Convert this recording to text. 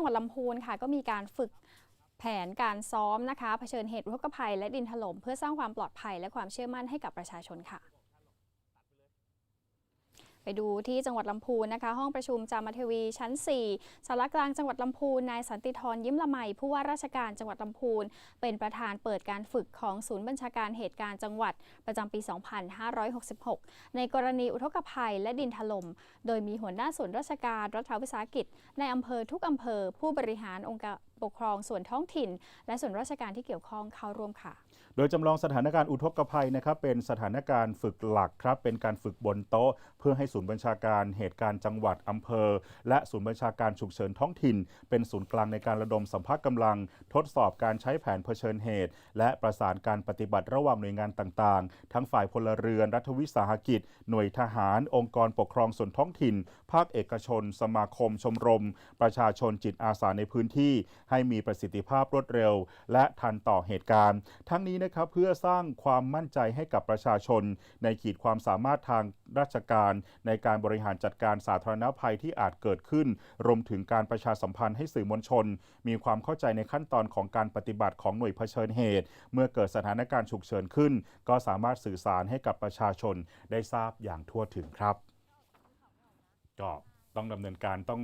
จังหวัดลำพูนค่ะก็มีการฝึกแผนการซ้อมนะคะเผชิญเหตุอุทกภัยและดินถล่มเพื่อสร้างความปลอดภัยและความเชื่อมั่นให้กับประชาชนค่ะ ไปดูที่จังหวัดลำพูนนะคะ ห้องประชุมจามเทวีชั้น 4สารกลางจังหวัดลำพูนนายสันติธรยิ้มละไมผู้ว่าราชการจังหวัดลำพูนเป็นประธานเปิดการฝึกของศูนย์บัญชาการเหตุการณ์จังหวัดประจำปี 2566 ในกรณีอุทกภัยและดินถล่มโดยมีหัวหน้าส่วนราชการรัฐวิสาหกิจ ในอำเภอทุกอำเภอผู้บริหารองค์การ ปกครองส่วนท้องถิ่น และส่วนราชการที่เกี่ยวข้องเข้าร่วมค่ะ โดยจำลองสถานการณ์อุทกภัยนะครับเป็นสถานการณ์ฝึกหลักครับเป็นการฝึกบนโต๊ะ เพื่อให้ศูนย์บัญชาการเหตุการณ์จังหวัดอำเภอ และศูนย์บัญชาการฉุกเฉินท้องถิ่น เป็นศูนย์กลางในการระดมสัมภาระกำลัง ทดสอบการใช้แผนเผชิญเหตุ และประสานการปฏิบัติระหว่างหน่วยงานต่างๆ ทั้งฝ่ายพลเรือน รัฐวิสาหกิจ หน่วยทหาร องค์กรปกครองส่วนท้องถิ่น ภาคเอกชน สมาคม ชมรม ประชาชนจิตอาสาในพื้นที่ให้มีประสิทธิภาพรวดเร็ว และทันต่อเหตุการณ์ ทั้งนี้นะครับเพื่อสร้างความมั่นใจให้กับประชาชน ในขีดความสามารถทางราชการในการบริหารจัดการสาธารณภัยที่อาจเกิดขึ้น รวมถึงการประชาสัมพันธ์ให้สื่อมวลชน มีความเข้าใจในขั้นตอนของการปฏิบัติของหน่วยเผชิญเหตุ เมื่อเกิดสถานการณ์ฉุกเฉินขึ้น ก็สามารถสื่อสารให้กับประชาชนได้ทราบอย่างทั่วถึงครับ ก็ต้องดำเนินการต้อง